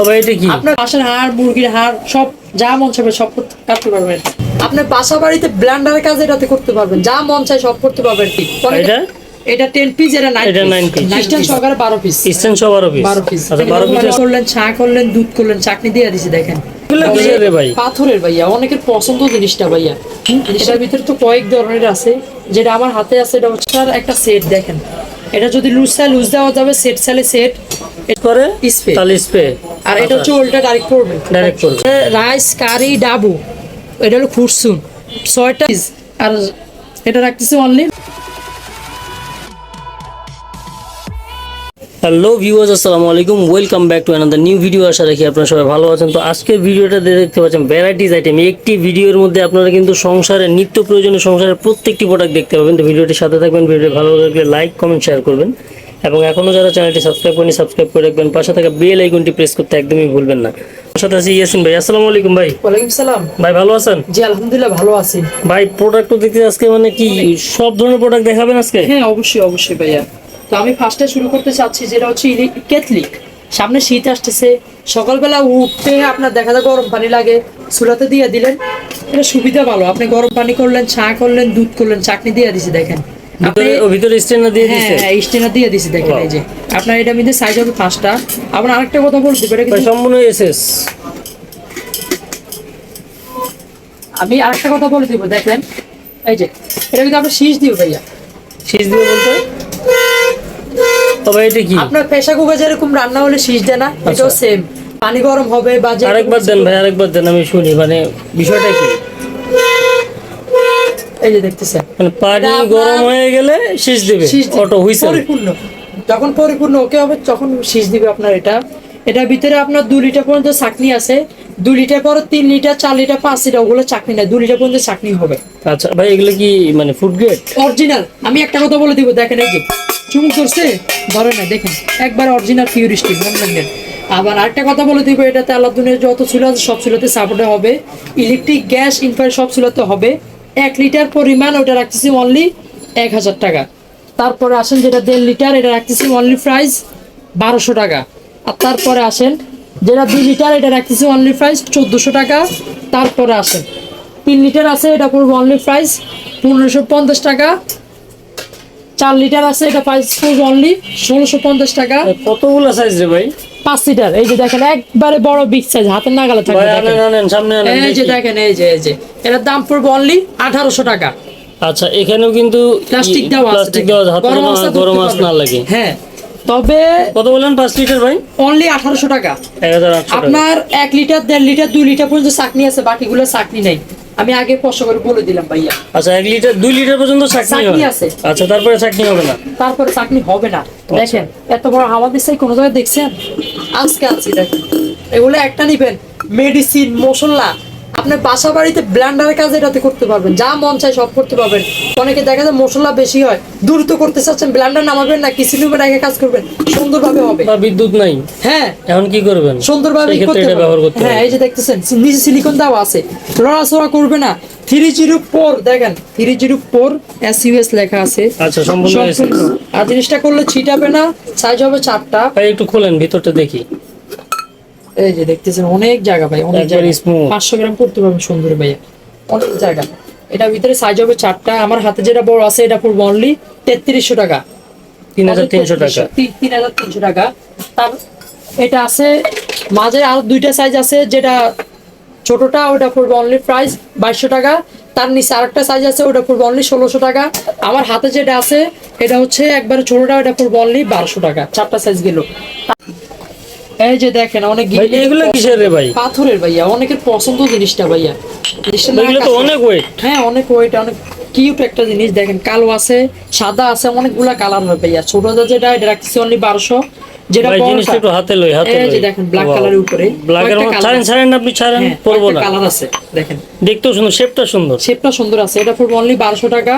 তবে এটা কি? আপনার বাসার হাড় মুরগির হাড় সব যা মন চাবে সব কাটতে পারবেন। আপনার বাসা বাড়িতে ব্ল্যান্ডারের কাজ এটাতে করতে পারবেন। যা মন চায় সব করতে পারবেন। কি এটা? এটা টেন পিস এটা নাইন এটা nine piece। খ্রিস্টান সহকারে বারো পিস স্ট্যান্ড সহ বারো পিস বারো পিস আচ্ছা বারো পিস করলেন চা করলেন দুধ করলেন চাটনি দিয়ে দিছি দেখেন। পাথরের ভাইয়া অনেকের পছন্দ জিনিসটা ভাইয়া। এটার ভিতরে তো কয়েক ধরনের আছে। যেটা আমার হাতে আছে এটা হচ্ছে একটা সেট দেখেন। এটা যদি লুজ চাই লুজ দেওয়া যাবে সেট চাইলে সেট করে স্প্রে তাহলে স্প্রে আর এটা হচ্ছে ওল্টা ডাইরেক্ট করবে ডাইরেক্ট করবে রাইস কারি ডাবু। এটা হলো খুরসুন ছয়টা আর এটা রাখতেছি অনলি হ্যালো ভিউয়ার্স আসসালামু আলাইকুম। Welcome back to another new video আশা রাখি আপনারা সবাই ভালো আছেন। তো আজকের ভিডিওটা দেখতে পাচ্ছেন ভ্যারাইটিস আইটেম একটি ভিডিওর মধ্যে আপনারা কিন্তু সংসারের নিত্য প্রয়োজনীয় সংসারের প্রত্যেকটি প্রোডাক্ট দেখতে পাবেন। তো ভিডিওটির সাথে থাকবেন। ভিডিওটি ভালো লাগলে লাইক কমেন্ট শেয়ার করবেন। এবং এখনও যারা চ্যানেলটি সাবস্ক্রাইব করেনি সাবস্ক্রাইব করে রাখবেন। পাশে থাকা বেল আইকনটি প্রেস করতে একদমই ভুলবেন না। আমার সাথে আছি ইয়াসিন ভাই। আসসালামু আলাইকুম ভাই। ওয়ালাইকুম সালাম। ভাই ভালো আছেন? জি আলহামদুলিল্লাহ ভালো আছি। ভাই প্রোডাক্ট তো দেখতে আজকে মানে কি সব ধরনের প্রোডাক্ট দেখাবেন আজকে? হ্যাঁ অবশ্যই অবশ্যই ভাইয়া। তো আমি ফার্স্টে শুরু করতে চাচ্ছি যেটা হচ্ছে কেতলি সামনে শীত আসতেছে। সকালবেলা উঠতে আপনার দেখা যায় গরম পানি লাগে। চুলাতে দিয়ে দিলেন। এটা সুবিধা ভালো। আপনি গরম পানি করলেন চা করলেন দুধ করলেন চাটনি দিয়ে দিছি দেখেন। ভিতরে ও দিয়ে হ্যাঁ দিয়েছে হ্যাঁ স্টেনার দিয়ে দিছি দেখেন এই যে। আপনার এটা মধ্যে সাইজ হবে পাঁচটা। আবার আরেকটা কথা বলতে পারি ভাই সম্পূর্ণ এসএস। আমি আরেকটা কথা বলে দিব দেখেন। এই যে এটা কিন্তু শীষ ভাইয়া। শীষ বলতে? তবে এটা কি? আপনার যেরকম রান্না হলে শীষ দেয় না এটাও আচ্ছা। সেম পানি গরম হবে বা আরেকবার দেন ভাই আরেকবার দেন আমি শুনি মানে বিষয়টা কি? এই যে দেখতেছেন মানে পানি গরম হয়ে গেলে শীষ দিবে অটো হুইসেল। পরিপূর্ণ। যখন পরিপূর্ণ ওকে হবে তখন শীষ দিবে আপনার এটা। এটার ভিতরে আপনার দু লিটার পর্যন্ত চাকনি আছে। দু লিটার পরে তিন লিটার চার লিটার পাঁচ লিটার ওগুলো চাকনি না দু লিটার পর্যন্ত চাকনি হবে। আচ্ছা ভাই এগুলো কি মানে ফুড গ্রেড অরিজিনাল আমি একটা কথা বলে দিব দেখেন এই যে চুমুক করছে ধরে না দেখেন। একবার অরিজিনাল পিওর স্টিল মনে রাখবেন আবার আরেকটা কথা বলে দিব এটাতে আল্লাহ দুনিয়ার যত চুলা আছে সব চুলাতে সাপোর্টে হবে। ইলেকট্রিক গ্যাস ইনফায়ার সব চুলাতে হবে। এক লিটার পরিমাণ ওটা রাখতেছি অনলি এক হাজার টাকা। তারপরে আসেন যেটা দেড় লিটার, এটা রাখতেছি অনলি প্রাইস বারোশো টাকা। আর তারপরে আসেন যেটা দুই লিটার, এটা রাখতেছি অনলি প্রাইস চোদ্দোশো টাকা। তারপরে আসেন, তিন লিটার আছে, এটা পড়বে অনলি প্রাইস পনেরোশো পঞ্চাশ টাকা। চার লিটার আছে, এটা প্রাইস পড়বে অনলি ষোলোশো পঞ্চাশ টাকা। কতগুলো সাইজ রে ভাই? পাঁচ লিটার এই যে দেখেন একবারে বড় বিগ সাইজ হাতের নাগালে থাকবে এই যে দেখেন এই যে এই যে। এটার দাম পড়বে অনলি আঠারোশো টাকা। আচ্ছা এখানেও কিন্তু প্লাস্টিক দেওয়া প্লাস্টিক দেওয়া গরম মাছ না লাগে। হ্যাঁ তবে কত বললেন পাঁচ লিটার ভাই? অনলি আঠারোশো টাকা। আপনার এক লিটার দেড় লিটার দুই লিটার পর্যন্ত চাকনি আছে বাকিগুলো চাকনি নেই। আমি আগে কষ্ট করে বলে দিলাম ভাইয়া। আচ্ছা এক লিটার দুই লিটার পর্যন্ত চাটনি আছে। আচ্ছা তারপরে চাকনি হবে না? তারপরে চাকনি হবে না। দেখেন এত বড় হাওয়া দিচ্ছে কোনো জায়গায় দেখছেন? আজকে আছি দেখেন। এগুলো একটা নিবেন মেডিসিন মশলা আপনার বাসা বাড়িতে ব্ল্যান্ডারের কাজ এটাতে করতে পারবেন। যা মন চায় সব করতে পারবেন। অনেকে দেখা যায় মশলা বেশি হয় দ্রুত করতে চাচ্ছেন ব্ল্যান্ডার নামাবেন না কিছু নিবেন আগে কাজ করবেন সুন্দরভাবে হবে। বা বিদ্যুৎ নাই। হ্যাঁ। এখন কি করবেন? সুন্দরভাবে করতে ব্যবহার পারবেন। হ্যাঁ এই যে দেখতেছেন নিচে সিলিকন দাও আছে। লড়াচড়া করবে না। থ্রি জিরো ফোর দেখেন three zero four S US লেখা আছে। আচ্ছা সম্পূর্ণ। আর জিনিসটা করলে ছিটাবে না সাইজ হবে চারটা। একটু খোলেন ভিতরটা দেখি। এই যে দেখতেছেন অনেক জায়গা ভাই অনেক জায়গা। পাঁচশো গ্রাম করতে পারবেন সুন্দর ভাইয়া। অনেক জায়গা। এটার ভিতরে সাইজ হবে চারটা আমার হাতে যেটা বড় আছে এটা পড়ব অনলি তেত্রিশশো টাকা। তিন হাজার তিনশো টাকা। তিন- হাজার তিনশো টাকা। তার এটা আছে মাঝে আর দুইটা সাইজ আছে যেটা ছোটটা ওটা পড়বে অনলি প্রাইস বাইশশো টাকা। তার নিচে আরেকটা সাইজ আছে ওটা পড়বে অনলি ষোলোশো টাকা। আমার হাতে যেটা আছে এটা হচ্ছে একবারে ছোটটা ওটা পড়বে অনলি বারোশো টাকা। চারটা সাইজ গেল। এই যে দেখেন অনেক এগুলো কিসের রে ভাই? পাথরের ভাইয়া অনেকের পছন্দ জিনিসটা ভাইয়া। এগুলো তো অনেক ওয়েট হ্যাঁ অনেক ওয়েট অনেক কিউট একটা জিনিস দেখেন কালো আছে সাদা আছে অনেকগুলা কালার হয় ভাইয়া। ছোট যেটা এটা রাখতেছি অনলি বারোশো যেটা জিনিসটা একটু হাতে লই হাতে এই যে দেখেন ব্ল্যাক. কালারের উপরে। মধ্যে colour ছাড়েন ছাড়েন আপনি ছাড়েন হ্যাঁ, পরবো না। কালার আছে দেখেন। দেখতেও সুন্দর শেপটা সুন্দর। শেপটা সুন্দর আছে এটা পড়বে অনলি বারোশো টাকা।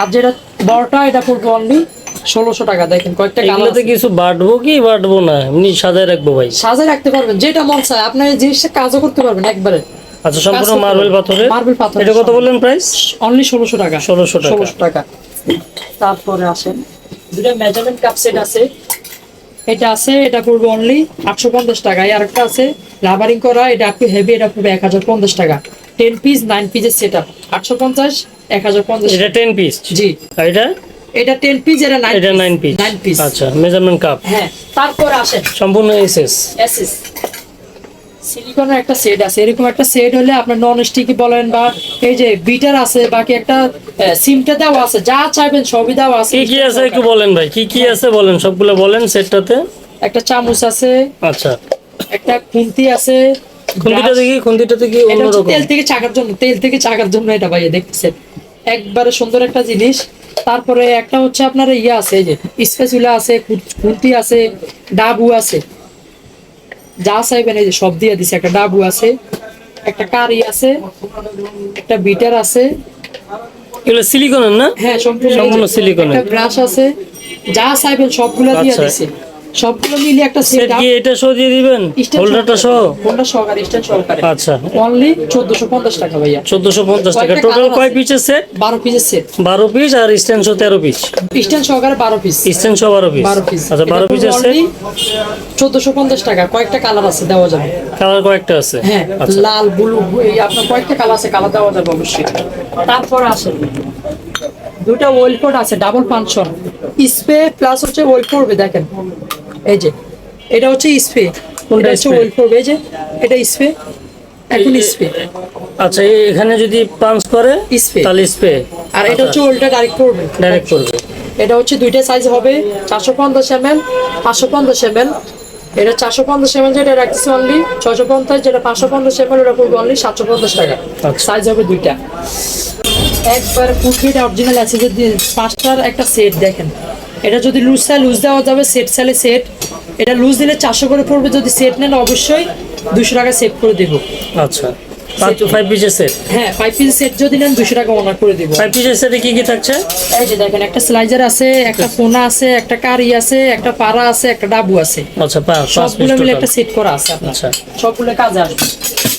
আর যেটা বড়টা এটা পড়বে অনলি ষোলোশো টাকা দেখেন কয়েকটা কালার কিছু বাটবো কি? বাটবো না এমনি সাজায় রাখব ভাই। সাজে রাখতে পারবেন যেটা মন চায়। আপনার জিনিসটা কাজও করতে পারবেন একবারে। আচ্ছা সম্পূর্ণ মার্বেল পারবেন। পাথরে মার্বেল পাথর এটা কত বললেন প্রাইস অনলি ষোলোশো টাকা। 1600 টাকা। ষোলোশো টাকা। তারপরে আসেন। দুটা মেজারমেন্ট কাপ সেট আছে। এটা আছে এটা পড়বে অনলি আটশো পঞ্চাশ টাকা। আর একটা আছে রাবারিং করা এটা একটু হেভি এটা পড়বে এক হাজার পঞ্চাশ টাকা। টেন পিস নাইন পিসের সেট আপ আটশো পঞ্চাশ এক হাজার পঞ্চাশ। এটা টেন পিস জি। আর এটা? এটা টেন পিস এটা নাইন এটা নাইন পিস নাইন পিস আচ্ছা মেজারমেন্ট কাপ হ্যাঁ তারপর আসেন। সম্পূর্ণ এসএস এসএস সিলিকনের একটা সেট আছে। এরকম একটা সেট হলে আপনার নন স্টিকি বলেন বা এই যে বিটার আছে বাকি একটা সিমটা দেওয়া আছে। যা চাইবেন সবই দেওয়া আছে। কি কি আছে একটু বলেন ভাই কি কি আছে বলেন? সবগুলো বলেন সেটটাতে একটা চামচ আছে। আচ্ছা। একটা খুন্তি আছে। খুন্তিটা দেখি খুন্তিটা হচ্ছে অন্যরকম? তেল থেকে চাকার জন্য তেল থেকে চাকার জন্য এটা ভাইয়া দেখতেছেন। একবারে সুন্দর একটা জিনিস। তারপরে একটা হচ্ছে আপনার ইয়ে আছে এই যে স্পেসুলা আছে কুর্তি আছে ডাবু আছে। যা চাইবেন এই যে সব দিয়ে দিছে। একটা ডাবু আছে একটা কারি আছে একটা বিটার আছে। এগুলো সিলিকনের না? হ্যাঁ সম্পূর্ণ সিলিকনের। ব্রাশ আছে যা চাইবেন সবগুলা দিয়ে আচ্ছা। দিছে। সবগুলো মিলিয়ে একটা সেট কি এটা সহ দিয়ে দিবেন? হোল্ডারটা সহ হোল্ডার সহকারে স্ট্যান্ড সহকারে আচ্ছা। অনলি চোদ্দশো পঞ্চাশ টাকা ভাইয়া। চোদ্দশো পঞ্চাশ টাকা। কয়টা টোটাল কয়? পিসের সেট বারো পিসের সেট বারো পিস আর স্ট্যান্ড সহ তেরো পিস স্ট্যান্ড সহকারে বারো পিস স্ট্যান্ড সহ বারো পিস বারো পিস আচ্ছা বারো পিসের সেট চোদ্দশো পঞ্চাশ টাকা। কয়েকটা কালার আছে দেওয়া যাবে। কালার কয়েকটা আছে? হ্যাঁ আচ্ছা। লাল ব্লু এই আপনার কয়েকটা কালার আছে কালার দেওয়া যাবে অবশ্যই। তারপর আসে দুটা ওয়েল কোড আছে ডাবল ফাংশন স্পে প্লাস হচ্ছে ওয়েল করবে দেখেন। এই যে এটা হচ্ছে স্পে কোনটা এটা হচ্ছে? ওয়েল করবে এই যে এটা স্পে এখন স্পে আচ্ছা এখানে যদি পাঞ্চ করে স্পে তাহলে স্প্রে। আর এটা হচ্ছে ওয়েলটা ডাইরেক্ট করবে ডাইরেক্ট করবে এটা হচ্ছে দুইটা সাইজ হবে চারশো পঞ্চাশ এম এল পাঁচশো পঞ্চাশ এম এল এটা চারশো পঞ্চাশ এম এল যেটা রাখতেছে অনলি ছশো পঞ্চাশ যেটা পাঁচশো পঞ্চাশ এম এল ওটা পড়বে অনলি সাতশো পঞ্চাশ টাকা। আচ্ছা। সাইজ হবে দুইটা। একবার ফুটগেট অরিজিনাল আছে যদি পাঁচটার একটা সেট দেখেন। এটা যদি লুজ চাই লুজ দেওয়া যাবে সেট চাইলে সেট এটা লুজ দিলে চারশো করে পড়বে যদি সেট নেন অবশ্যই দুশো টাকা সেভ করে দেবো। আচ্ছা। ফাইভ পিসের সেট হ্যাঁ ফাইভ সেট যদি নেন দুশো টাকা অনার করে দেবো। ফাইভ পিসের সেটে কি কি থাকছে? এই যে দেখেন একটা স্লাইজার আছে একটা ফোনা আছে একটা কারি আছে একটা পাড়া আছে একটা ডাবু আছে। আচ্ছা সবগুলো মিলে একটা সেট করা আছে আচ্ছা। সবগুলো কাজে আসবে।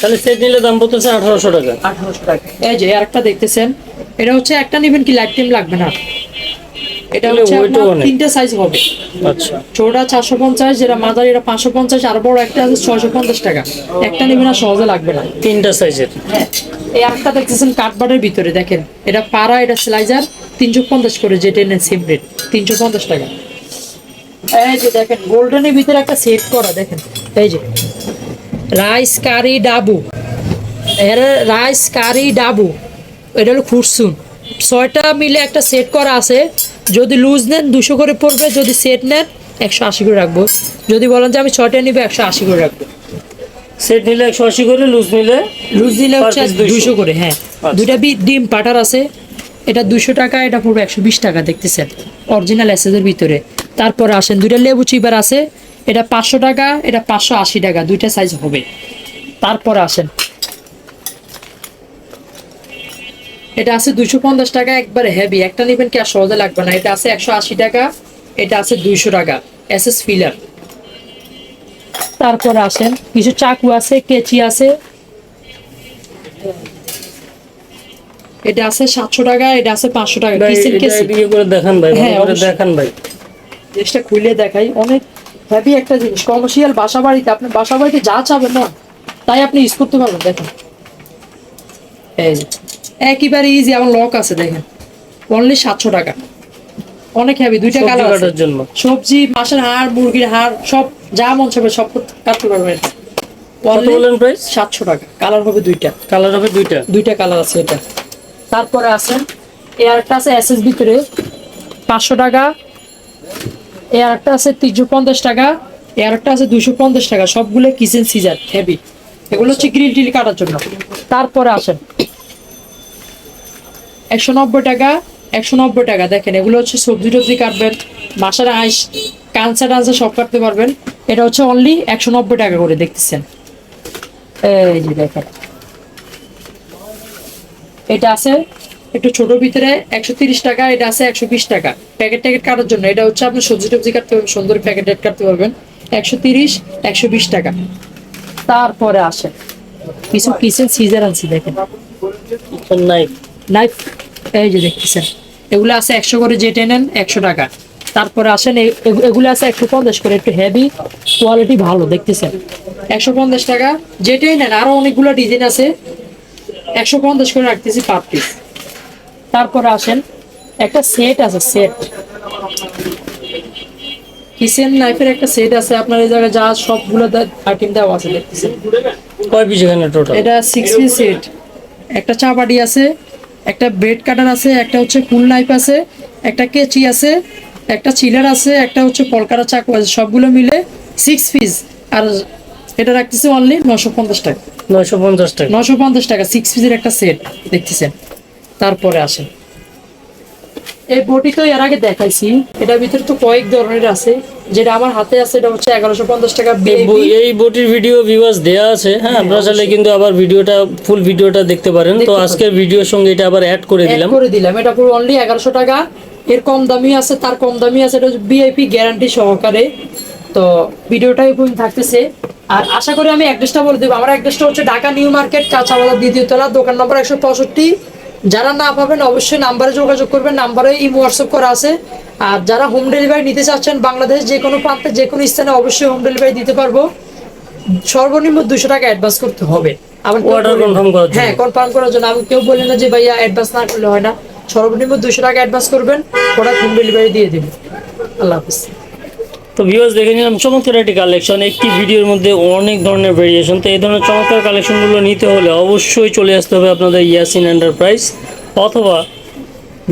তাহলে সেট নিলে দাম পড়তেছে আঠারোশো টাকা। আঠারোশো টাকা। এই যে আরেকটা দেখতেছেন। এটা হচ্ছে একটা নেবেন কি লাইফ টাইম লাগবে না? এটা হচ্ছে আপনার অনেক। তিনটে সাইজ হবে। আচ্ছা। ছোটটা চারশো পঞ্চাশ যেটা মাঝারি এটা পাঁচশো পঞ্চাশ আর বড় একটা আছে ছয়শো পঞ্চাশ টাকা। একটা নেবেন আর সহজে লাগবে না। তিনটা সাইজের হ্যাঁ। এই দেখতেছেন ভিতরে দেখেন। এটা পাড়া এটা স্লাইজার তিনশো পঞ্চাশ করে যেটা নেন সেম রেট তিনশো পঞ্চাশ টাকা। এই যে দেখেন গোল্ডেনের ভিতরে একটা সেট করা দেখেন। এই যে রাইস কারি ডাবু। এর রাইস কারি ডাবু। এটা হলো খুরসুন। ছয়টা মিলে একটা সেট করা আছে। যদি লুজ নেন দুশো করে পড়বে যদি সেট নেন একশো আশি করে রাখব। যদি বলেন যে আমি ছয়টা নিবে একশো আশি করে রাখব। সেট নিলে একশো আশি করে লুজ নিলে লুজ নিলে হচ্ছে piece 200 দুইশো করে হ্যাঁ। আচ্ছা। দুইটা বি- ডিম পাটার আছে। এটা দুশো টাকা এটা পড়বে একশো বিশ টাকা দেখতেছেন। অরিজিনাল এসেসের ভিতরে। তারপরে আসেন দুইটা লেবু চিবার আছে। এটা পাঁচশো টাকা এটা পাঁচশো আশি টাকা দুইটা সাইজ হবে। তারপরে আসেন এটা আছে দুইশো পঞ্চাশ টাকা একবারে হেভি একটা নেবেন কি আর সহজে লাগবে না। এটা আছে একশো আশি টাকা এটা আছে দুইশো টাকা এস এস ফিলার তারপরে আসেন কিছু চাকু আছে কেচি আছে। এটা আছে সাতশো টাকা এটা আছে পাঁচশো টাকা দেখান ভাই হ্যাঁ, দেখান ভাই। জিনিসটা খুলে দেখাই অনেক হেভি একটা জিনিস। কমার্শিয়াল বাসা বাড়িতে আপনি বাসা বাড়িতে যা চাবেন না তাই আপনি ইউজ করতে পারবেন দেখেন। এই একেবারে ইজি আমার লক আছে দেখেন। অনলি সাতশো টাকা। অনেক হেভি দুইটা কালার আছে। জন্য। সবজি মাছের হাড় মুরগির হাড় সব যা মন চাবে সব কাটতে পারবেন। প্রাইস সাতশো টাকা। কালার হবে দুইটা। কালার হবে দুইটা। দুইটা কালার আছে এটা। তারপরে আছে এই আরেকটা আছে এস এস ভিতরে। পাঁচশো টাকা। এই আরেকটা আছে তিনশো পঞ্চাশ টাকা। এই আরেকটা আছে দুশো পঞ্চাশ টাকা। সবগুলো কিচেন সিজার হেভি এগুলো হচ্ছে গ্রিল টিল কাটার জন্য। তারপরে আসেন। একশো নব্বই টাকা, একশো নব্বই টাকা। দেখেন, এগুলো হচ্ছে সবজি টবজি কাটবেন, বাসার আইস কাঁচা টাঞ্চা সব কাটতে পারবেন। এটা হচ্ছে অনলি একশো নব্বই টাকা করে, দেখতেছেন। এই যে দেখেন। এটা আছে একটু ছোট ভিতরে একশো তিরিশ টাকা, এটা আছে একশো বিশ টাকা। প্যাকেট ট্যাকেট কাটার জন্য, এটা হচ্ছে আপনি সবজি টবজি কাটতে পারবেন, সুন্দর প্যাকেট ট্যাকেট কাটতে পারবেন। একশো তিরিশ, একশো বিশ টাকা। তারপরে আসে কিছু কিচেন সিজার আনছি, দেখেন। নাই। নাইফ এই যে দেখতেছেন এগুলো আছে একশো করে যেটে নেন একশো টাকা। তারপরে আসেন এগুলো আছে একশো পঞ্চাশ করে একটু হেভি কোয়ালিটি ভালো দেখতেছেন। একশো পঞ্চাশ টাকা যেটাই নেন আরও অনেকগুলো ডিজাইন আছে। একশো পঞ্চাশ করে রাখতেছি পার পিস তারপরে আসেন একটা সেট আছে সেট কিচেন নাইফের একটা সেট আছে আপনার এই জায়গায় যা সবগুলো আইটেম দেওয়া আছে দেখতেছেন। কয় পিস এখানে টোটাল এটা সিক্স পিস সেট একটা চাপাটি আছে একটা ব্রেড কাটার আছে একটা হচ্ছে কুল নাইফ আছে একটা কেচি আছে একটা চিলার আছে একটা হচ্ছে কলকাতা চাকু আছে সবগুলো মিলে সিক্স পিস আর এটা রাখতেছে অনলি নশো পঞ্চাশ টাকা। নশো পঞ্চাশ টাকা। নশো পঞ্চাশ টাকা সিক্স পিসের একটা সেট দেখতেছেন। তারপরে আসেন। এই বটি তো এর আগে দেখাইছি। এটার ভিতরে তো কয়েক ধরনের আছে। যেটা আমার হাতে আছে এটা হচ্ছে এগারোশো পঞ্চাশ টাকা এই বটির ভিডিও ভিউয়ার্স দেয়া আছে হ্যাঁ? আপনারা চাইলে কিন্তু আবার ভিডিওটা ফুল ভিডিওটা দেখতে পারেন। তো আজকের ভিডিওর সঙ্গে এটা আবার অ্যাড করে দিলাম। করে দিলাম। এটা পুরো অনলি এগারোশো টাকা। এর কম দামি আছে তার কম দামি আছে এটা বিআইপি গ্যারান্টি সহকারে। তো ভিডিওটাই পর্যন্ত থাকতেছে। আর আশা করি আমি অ্যাড্রেসটা বলে দেবো। আমার অ্যাড্রেসটা হচ্ছে ঢাকা নিউ মার্কেট কাঁচাবাজার দ্বিতীয় তলা দোকান নম্বর একশো পঁয়ষট্টি। যারা না পাবেন অবশ্যই নাম্বারে যোগাযোগ করবেন নাম্বারে ইমো হোয়াটসঅ্যাপ করা আছে। আর যারা হোম ডেলিভারি নিতে চাচ্ছেন বাংলাদেশ যে কোনো প্রান্তে যে কোনো স্থানে অবশ্যই হোম ডেলিভারি দিতে পারব। সর্বনিম্ন দুশো টাকা অ্যাডভান্স করতে হবে। আবার করার জন্য। হ্যাঁ কনফার্ম করার জন্য। আমি কেউ বলে না যে ভাইয়া অ্যাডভান্স না করলে হয় না। সর্বনিম্ন দুশো টাকা অ্যাডভান্স করবেন প্রোডাক্ট হোম ডেলিভারি দিয়ে দিবেন আল্লাহ হাফিজ। তো ভিউয়ার্স দেখে নিলাম, চমৎকার একটি কালেকশন একটি ভিডিওর মধ্যে অনেক ধরনের ভেরিয়েশন তো এই ধরনের চমৎকার কালেকশনগুলো নিতে হলে অবশ্যই চলে আসতে হবে আপনাদের ইয়াসিন এন্টারপ্রাইজ অথবা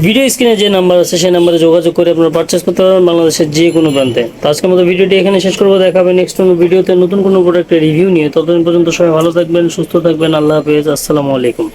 ভিডিও স্ক্রিনে যে নাম্বার আছে, সেই নাম্বারে যোগাযোগ করে আপনারা পারচেস করতে পারবেন বাংলাদেশের যে কোনো প্রান্তে। তো আজকের মতো ভিডিওটি এখানে শেষ করব দেখাবে নেক্সট কোনো ভিডিওতে নতুন কোনো প্রোডাক্টের রিভিউ নিয়ে। ততদিন পর্যন্ত সবাই ভালো থাকবেন, সুস্থ থাকবেন, আল্লাহ হাফেজ, আসসালামু আলাইকুম।